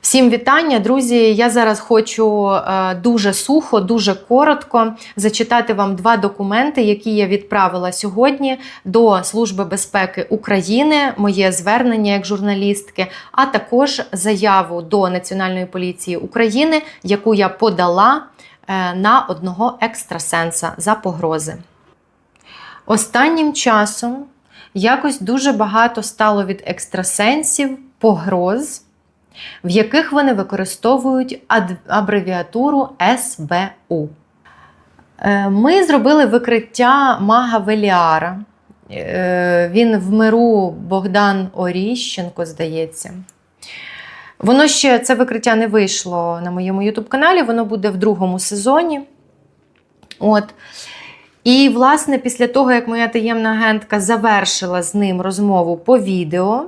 Всім вітання, друзі. Я зараз хочу е, дуже сухо, дуже коротко зачитати вам два документи, які я відправила сьогодні до Служби безпеки України, моє звернення як журналістки, а також заяву до Національної поліції України, яку я подала е, на одного екстрасенса за погрози. Останнім часом якось дуже багато стало від екстрасенсів погроз в яких вони використовують абревіатуру СБУ. Е, Ми зробили викриття мага Веліара. Е, Він в миру Богдан Оріщенко, здається. Воно ще це викриття не вийшло на моєму ютуб-каналі, воно буде в другому сезоні. От. І, власне, після того, як моя таємна агентка завершила з ним розмову по відео,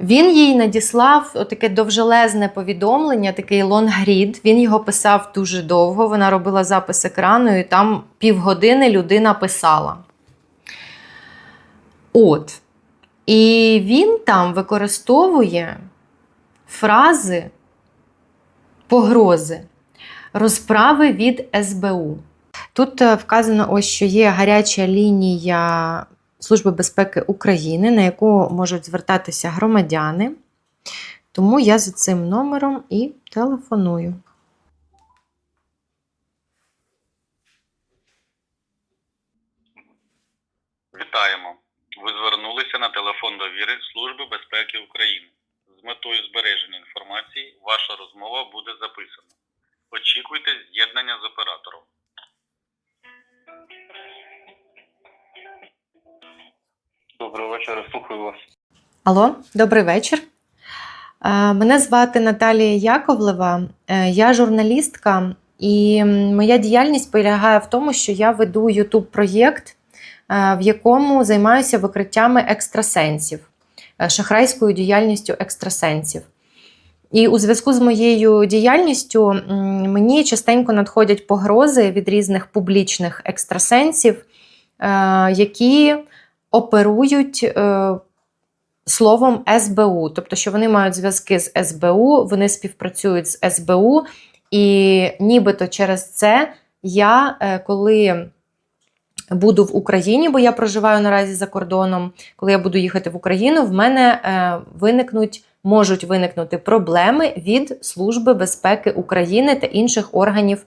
він їй надіслав таке довжелезне повідомлення, такий лонгрід. Він його писав дуже довго. Вона робила запис екрану, і там півгодини людина писала. От. І він там використовує фрази погрози, розправи від СБУ. Тут е, вказано, ось що є гаряча лінія Служби безпеки України, на яку можуть звертатися громадяни. Тому я за цим номером і телефоную. Вітаємо. Ви звернулися на телефон довіри Служби безпеки України. З метою збереження інформації ваша розмова буде записана. Очікуйте з'єднання з оператором. Доброго вечора, слухаю вас. Алло, добрий вечір. Е, Мене звати Наталія Яковлева, Е, я журналістка, і моя діяльність полягає в тому, що я веду youtube проєкт в якому займаюся викриттями екстрасенсів, е, шахрайською діяльністю екстрасенсів. І у зв'язку з моєю діяльністю мені частенько надходять погрози від різних публічних екстрасенсів, е, які оперують е, словом СБУ, тобто, що вони мають зв'язки з СБУ, вони співпрацюють з СБУ, і нібито через це я, е, коли буду в Україні, бо я проживаю наразі за кордоном, коли я буду їхати в Україну, в мене е, виникнуть. Можуть виникнути проблеми від Служби безпеки України та інших органів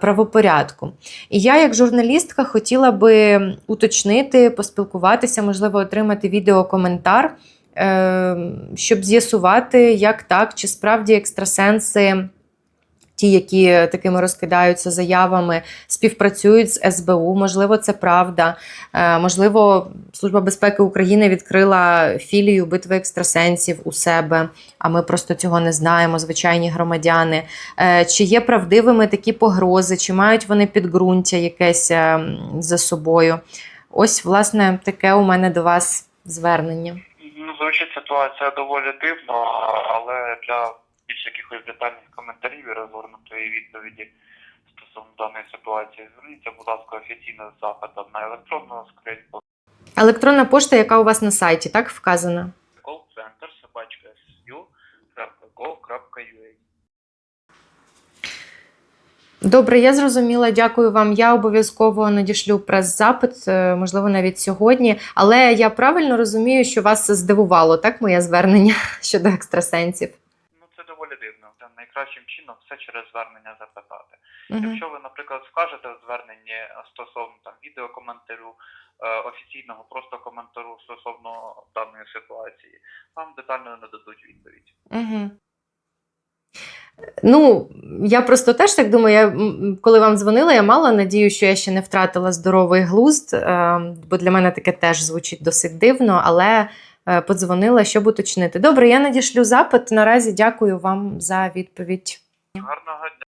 правопорядку. І я, як журналістка, хотіла би уточнити, поспілкуватися, можливо, отримати відеокоментар, е, щоб з'ясувати, як так, чи справді екстрасенси, ті, які такими розкидаються заявами, співпрацюють з СБУ. Можливо, це правда. Е, Можливо, Служба безпеки України відкрила філію битви екстрасенсів у себе, а ми просто цього не знаємо, звичайні громадяни. Е, Чи є правдивими такі погрози, чи мають вони підґрунтя якесь е, за собою? Ось, власне, таке у мене до вас звернення. Ну, звучить ситуація доволі дивно, але для більш якихось детальних коментарів і розгорнутої відповіді стосовно даної ситуації, зверніться, будь ласка, офіційно з запитом на електронну скриньку Електронна пошта, яка у вас на сайті, так вказана? call-center собачка. Добре, я зрозуміла. Дякую вам. Я обов'язково надішлю прес-запит, е, можливо, навіть сьогодні. Але я правильно розумію, що вас здивувало, так, моє звернення щодо екстрасенсів. Ну, це доволі дивно. Це найкращим чином все через звернення запитати. Угу. Якщо ви, наприклад, скажете в зверненні стосовно там відеокоментарю, е, офіційного просто коментару стосовно даної ситуації, вам детально нададуть відповідь. Угу. Ну, я просто теж так думаю, я, коли вам дзвонила, я мала надію, що я ще не втратила здоровий глузд, е, бо для мене таке теж звучить досить дивно, але подзвонила, щоб уточнити. Добре, я надішлю запит. Наразі дякую вам за відповідь. Гарного дня.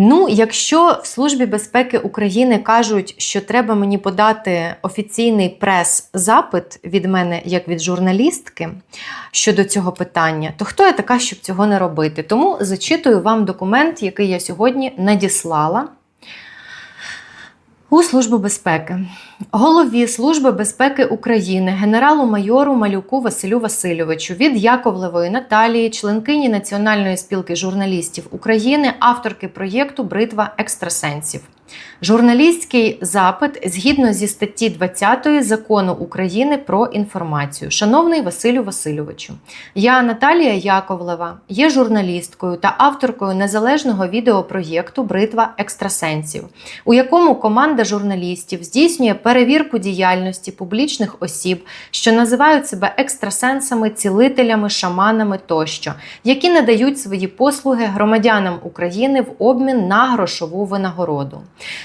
Ну, якщо в Службі безпеки України кажуть, що треба мені подати офіційний прес-запит від мене як від журналістки щодо цього питання, то хто я така, щоб цього не робити? Тому зачитую вам документ, який я сьогодні надіслала. У Службу безпеки. Голові Служби безпеки України, генералу-майору Малюку Василю Васильовичу від Яковлевої Наталії, членкині Національної спілки журналістів України, авторки проєкту Бритва екстрасенсів. Журналістський запит згідно зі статті 20 закону України про інформацію. Шановний Василю Васильовичу, я Наталія Яковлева, є журналісткою та авторкою незалежного відеопроєкту Бритва екстрасенсів, у якому команда журналістів здійснює перевірку діяльності публічних осіб, що називають себе екстрасенсами, цілителями, шаманами тощо, які надають свої послуги громадянам України в обмін на грошову винагороду.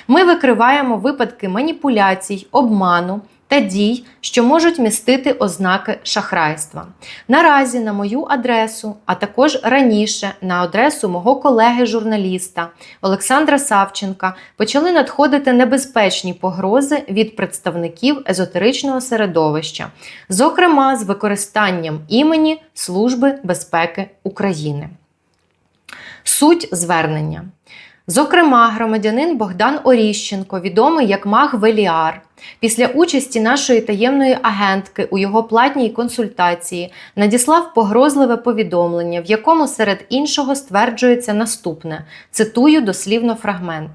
Ми викриваємо випадки маніпуляцій, обману та дій, що можуть містити ознаки шахрайства. Наразі на мою адресу, а також раніше на адресу мого колеги-журналіста Олександра Савченка почали надходити небезпечні погрози від представників езотеричного середовища, зокрема з використанням імені Служби безпеки України. Суть звернення. Зокрема, громадянин Богдан Оріщенко, відомий як Маг Веліар, після участі нашої таємної агентки у його платній консультації надіслав погрозливе повідомлення, в якому серед іншого стверджується наступне: цитую дослівно фрагмент.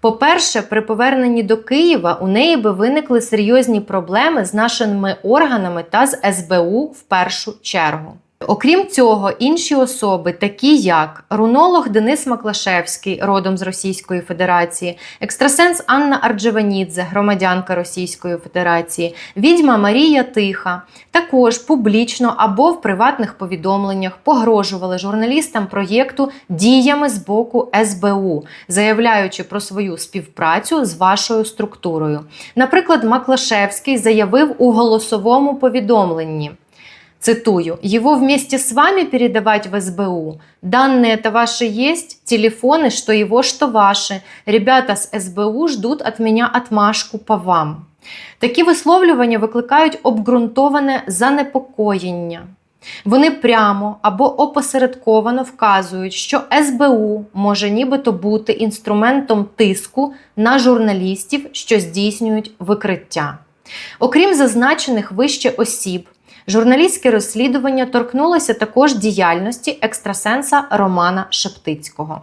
По-перше, при поверненні до Києва у неї би виникли серйозні проблеми з нашими органами та з СБУ в першу чергу. Окрім цього, інші особи, такі як рунолог Денис Маклашевський, родом з Російської Федерації, екстрасенс Анна Арджеванідзе, громадянка Російської Федерації, відьма Марія Тиха, також публічно або в приватних повідомленнях погрожували журналістам проєкту діями з боку СБУ, заявляючи про свою співпрацю з вашою структурою. Наприклад, Маклашевський заявив у голосовому повідомленні. Цитую, его вместе с вами передавать в СБУ. Данные-то ваши есть, телефоны, что его, что ваши. Ребята с СБУ ждут от меня отмашку по вам. Такі висловлювання викликають обґрунтоване занепокоєння. Вони прямо або опосередковано вказують, що СБУ може нібито бути інструментом тиску на журналістів, що здійснюють викриття. Окрім зазначених вище осіб, Журналістське розслідування торкнулося також діяльності екстрасенса Романа Шептицького.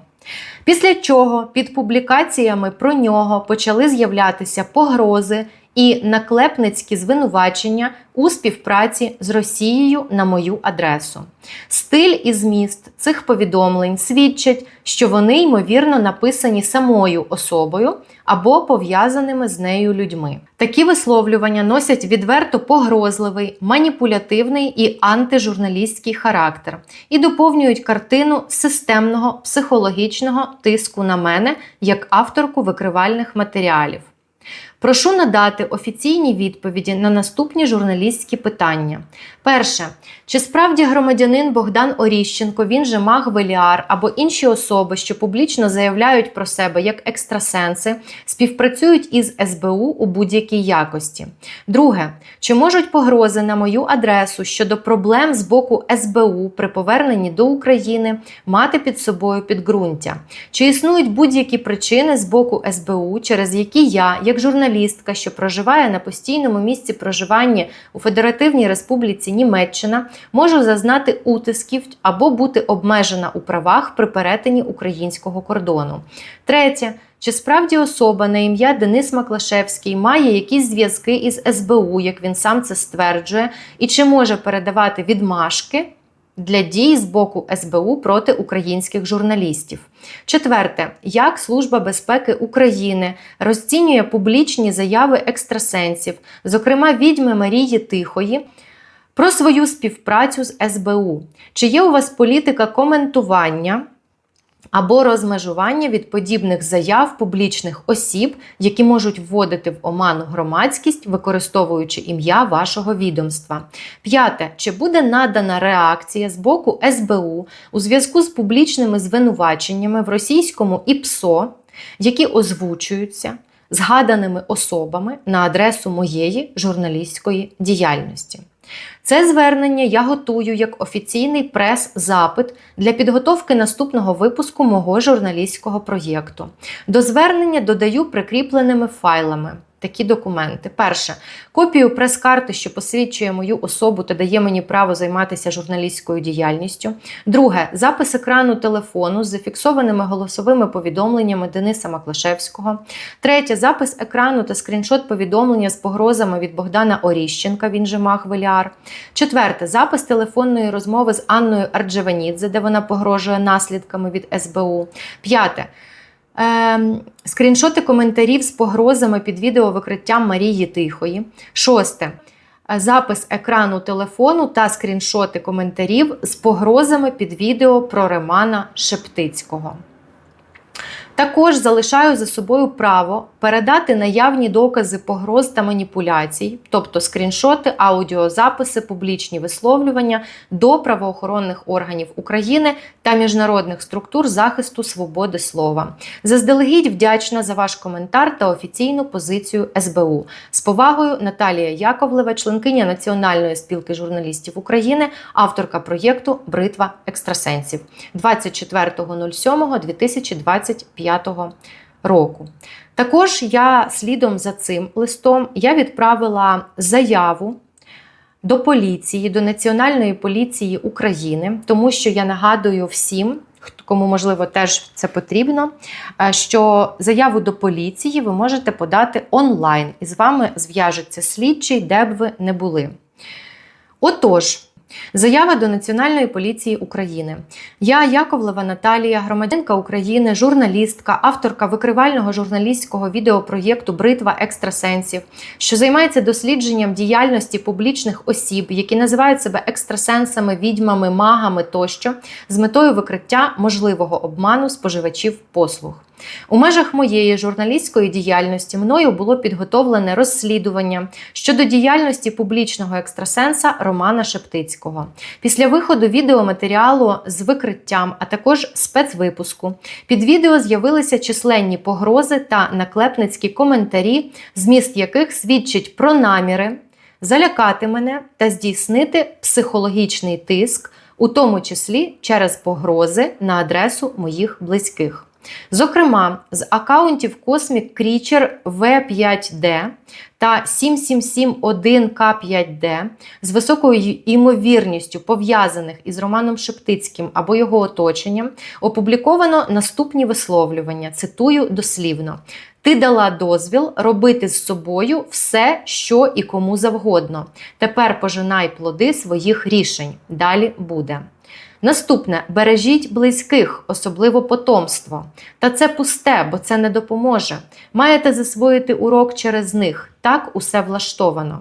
Після чого під публікаціями про нього почали з'являтися погрози і наклепницькі звинувачення у співпраці з Росією на мою адресу. Стиль і зміст цих повідомлень свідчать, що вони ймовірно написані самою особою або пов'язаними з нею людьми. Такі висловлювання носять відверто погрозливий, маніпулятивний і антижурналістський характер і доповнюють картину системного психологічного тиску на мене як авторку викривальних матеріалів. Прошу надати офіційні відповіді на наступні журналістські питання. Перше, чи справді громадянин Богдан Оріщенко, він же Маг Веліар або інші особи, що публічно заявляють про себе як екстрасенси, співпрацюють із СБУ у будь-якій якості? Друге, чи можуть погрози на мою адресу щодо проблем з боку СБУ при поверненні до України мати під собою підґрунтя? Чи існують будь-які причини з боку СБУ, через які я, як журналістка, що проживає на постійному місці проживання у Федеративній Республіці Німеччина, можу зазнати утисків або бути обмежена у правах при перетині українського кордону? Третє. Чи справді особа на ім'я Денис Маклашевський має якісь зв'язки із СБУ, як він сам це стверджує, і чи може передавати відмашки для дій з боку СБУ проти українських журналістів? Четверте, як Служба безпеки України розцінює публічні заяви екстрасенсів, зокрема відьми Марії Тихої, про свою співпрацю з СБУ? Чи є у вас політика коментування? Або розмежування від подібних заяв публічних осіб, які можуть вводити в оману громадськість, використовуючи ім'я вашого відомства. П'яте. Чи буде надана реакція з боку СБУ у зв'язку з публічними звинуваченнями в російському ІПСО, які озвучуються згаданими особами на адресу моєї журналістської діяльності? Це звернення я готую як офіційний прес-запит для підготовки наступного випуску мого журналістського проєкту. До звернення додаю прикріпленими файлами. Такі документи. Перше копію прес-карти, що посвідчує мою особу та дає мені право займатися журналістською діяльністю. Друге запис екрану телефону з зафіксованими голосовими повідомленнями Дениса Маклашевського. Третє запис екрану та скріншот повідомлення з погрозами від Богдана Оріщенка, він же Мах Веліар. Четверте запис телефонної розмови з Анною Арджеванідзе, де вона погрожує наслідками від СБУ. П'яте. Ем, скріншоти коментарів з погрозами під відеовикриттям Марії Тихої. Шосте. Запис екрану телефону та скріншоти коментарів з погрозами під відео про Романа Шептицького. Також залишаю за собою право передати наявні докази погроз та маніпуляцій, тобто скріншоти, аудіозаписи, публічні висловлювання до правоохоронних органів України та міжнародних структур захисту свободи слова. Заздалегідь вдячна за ваш коментар та офіційну позицію СБУ. З повагою Наталія Яковлева, членкиня Національної спілки журналістів України, авторка проєкту Бритва екстрасенсів 24.07.2025 року. Також я слідом за цим листом я відправила заяву до поліції, до Національної поліції України, тому що я нагадую всім, кому можливо теж це потрібно, е, що заяву до поліції ви можете подати онлайн, і з вами зв'яжеться слідчий, де б ви не були. Отож. Заява до Національної поліції України. Я Яковлева Наталія, громадянка України, журналістка, авторка викривального журналістського відеопроєкту Бритва екстрасенсів, що займається дослідженням діяльності публічних осіб, які називають себе екстрасенсами, відьмами, магами тощо, з метою викриття можливого обману споживачів послуг. У межах моєї журналістської діяльності мною було підготовлене розслідування щодо діяльності публічного екстрасенса Романа Шептицького. Після виходу відеоматеріалу з викриттям, а також спецвипуску, під відео з'явилися численні погрози та наклепницькі коментарі, зміст яких свідчить про наміри залякати мене та здійснити психологічний тиск, у тому числі через погрози на адресу моїх близьких. Зокрема, з аккаунтів Cosmic Creature V5D та 7771K5D з високою імовірністю пов'язаних із Романом Шептицьким або його оточенням опубліковано наступні висловлювання. Цитую дослівно. Ти дала дозвіл робити з собою все, що і кому завгодно. Тепер пожинай плоди своїх рішень. Далі буде. Наступне бережіть близьких, особливо потомство. Та це пусте, бо це не допоможе. Маєте засвоїти урок через них. Так усе влаштовано.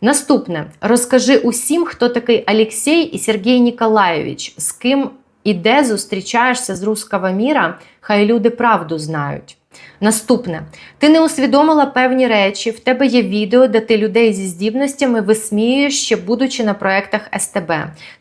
Наступне розкажи усім, хто такий Алексій і Сергій Ніколаєвич, з ким і де зустрічаєшся з руского міра, хай люди правду знають. Наступне, ти не усвідомила певні речі, в тебе є відео, де ти людей зі здібностями висміюєш, ще будучи на проєктах СТБ.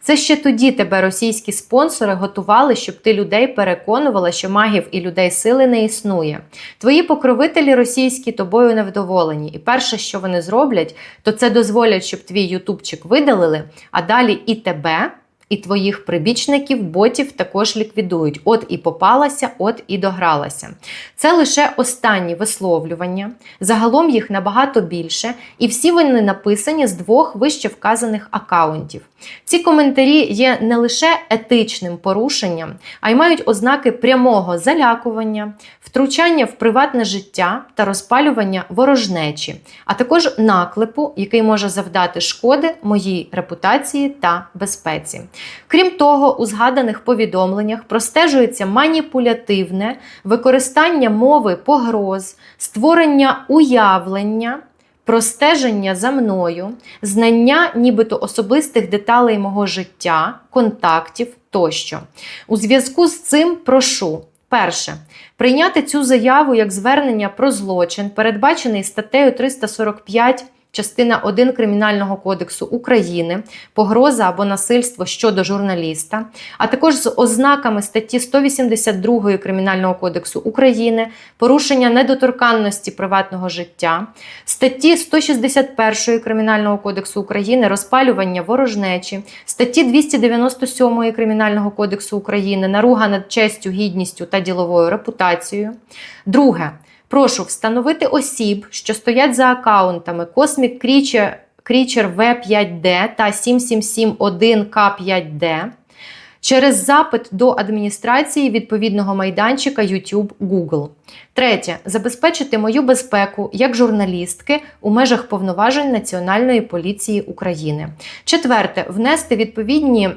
Це ще тоді тебе російські спонсори готували, щоб ти людей переконувала, що магів і людей сили не існує. Твої покровителі російські тобою невдоволені, і перше, що вони зроблять, то це дозволять, щоб твій ютубчик видалили, а далі і тебе. І твоїх прибічників, ботів також ліквідують. От і попалася, от і догралася. Це лише останні висловлювання. Загалом їх набагато більше, і всі вони написані з двох вище вказаних акаунтів. Ці коментарі є не лише етичним порушенням, а й мають ознаки прямого залякування, втручання в приватне життя та розпалювання ворожнечі, а також наклепу, який може завдати шкоди моїй репутації та безпеці. Крім того, у згаданих повідомленнях простежується маніпулятивне використання мови погроз, створення уявлення. Простеження за мною, знання нібито особистих деталей мого життя, контактів тощо. У зв'язку з цим прошу перше прийняти цю заяву як звернення про злочин, передбачений статтею 345 частина 1 Кримінального кодексу України, погроза або насильство щодо журналіста, а також з ознаками статті 182 Кримінального кодексу України, порушення недоторканності приватного життя, статті 161 Кримінального кодексу України, розпалювання ворожнечі, статті 297 Кримінального кодексу України, наруга над честю, гідністю та діловою репутацією. Друге. Прошу встановити осіб, що стоять за акаунтами Cosmic Creature, Creature V5D та 7771K5D через запит до адміністрації відповідного майданчика YouTube Google. Третє. Забезпечити мою безпеку як журналістки у межах повноважень Національної поліції України. Четверте. Внести відповідні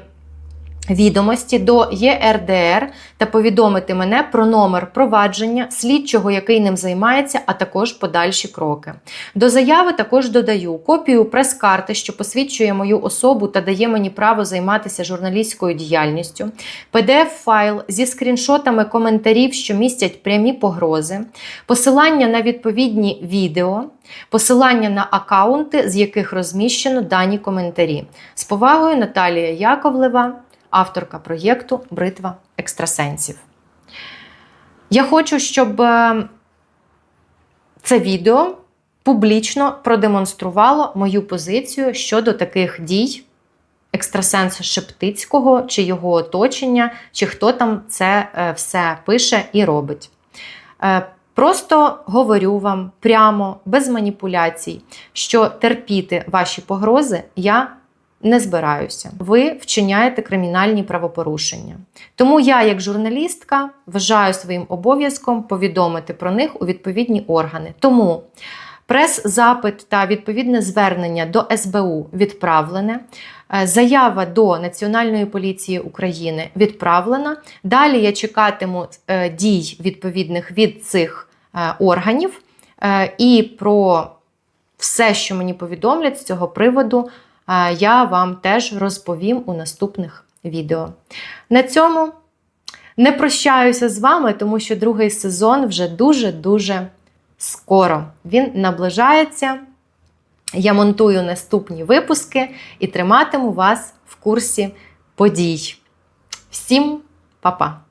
відомості до ЄРДР та повідомити мене про номер провадження слідчого, який ним займається, а також подальші кроки. До заяви також додаю копію прес-карти, що посвідчує мою особу та дає мені право займатися журналістською діяльністю, PDF-файл зі скріншотами коментарів, що містять прямі погрози, посилання на відповідні відео. Посилання на акаунти, з яких розміщено дані коментарі. З повагою Наталія Яковлева, авторка проєкту Бритва екстрасенсів. Я хочу, щоб е, це відео публічно продемонструвало мою позицію щодо таких дій екстрасенса Шептицького, чи його оточення, чи хто там це е, все пише і робить. Е, Просто говорю вам прямо, без маніпуляцій, що терпіти ваші погрози я не збираюся. Ви вчиняєте кримінальні правопорушення. Тому я, як журналістка, вважаю своїм обов'язком повідомити про них у відповідні органи. Тому прес-запит та відповідне звернення до СБУ відправлене. Е, Заява до Національної поліції України відправлена. Далі я чекатиму е, дій відповідних від цих е, органів і про все, що мені повідомлять з цього приводу, я вам теж розповім у наступних відео. На цьому не прощаюся з вами, тому що другий сезон вже дуже-дуже скоро. Він наближається. Я монтую наступні випуски і триматиму вас в курсі подій. Всім па-па!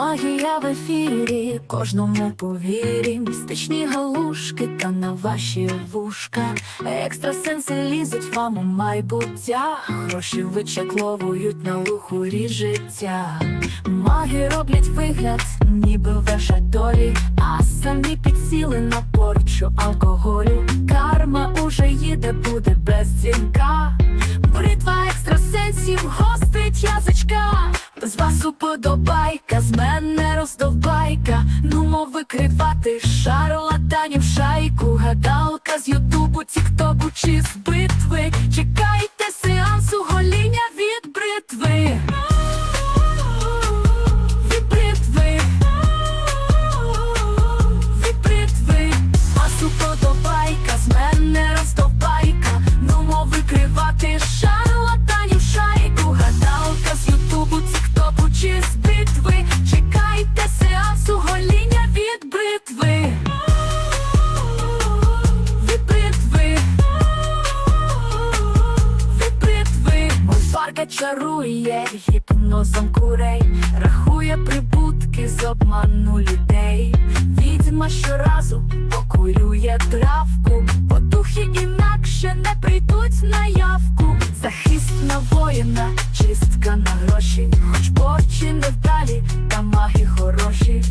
Магія в ефірі, кожному повірі, містичні галушки та на ваші вушка. Екстрасенси лізуть вам у майбуття, гроші вичакловують на лухурі життя. Маги роблять вигляд, ніби ваша долі, а самі підсіли на порчу алкоголю. Карма уже їде, буде без дзвінка. Бритва екстрасенсів гостить язичка. З вас уподобайка, з мене роздовбайка. Нумо викривати шарлатанів шайку. Гадалка з Ютубу, Тіктоку чи з битви. Чекайте сеансу гоління щоразу покурює травку, потухи інакше не прийдуть на явку. Захист на воїна, чистка на гроші, хоч порчі невдалі, та маги хороші.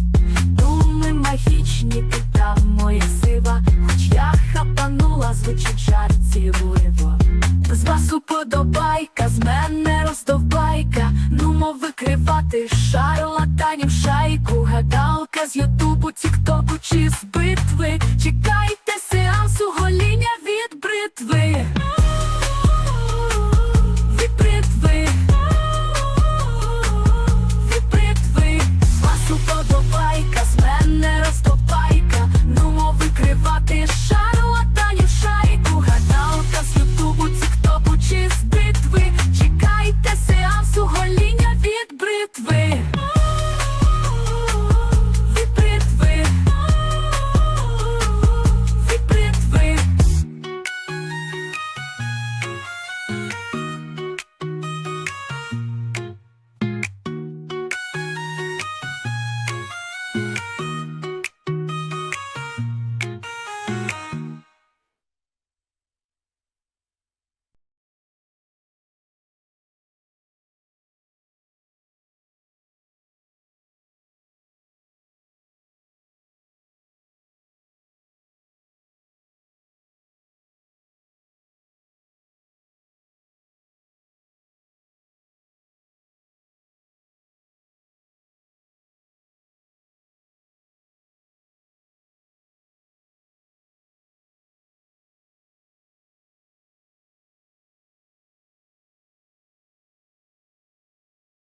Думи магічні, пита моя сива, хоч я хапанула, звучить жар цілуєво. З вас уподобайка, з мене роздовбайка, нумо викривати шарлатанів шайку, гадалка з ютубу, тіктоку чи з битви. Чекайте сеансу гоління від бритви.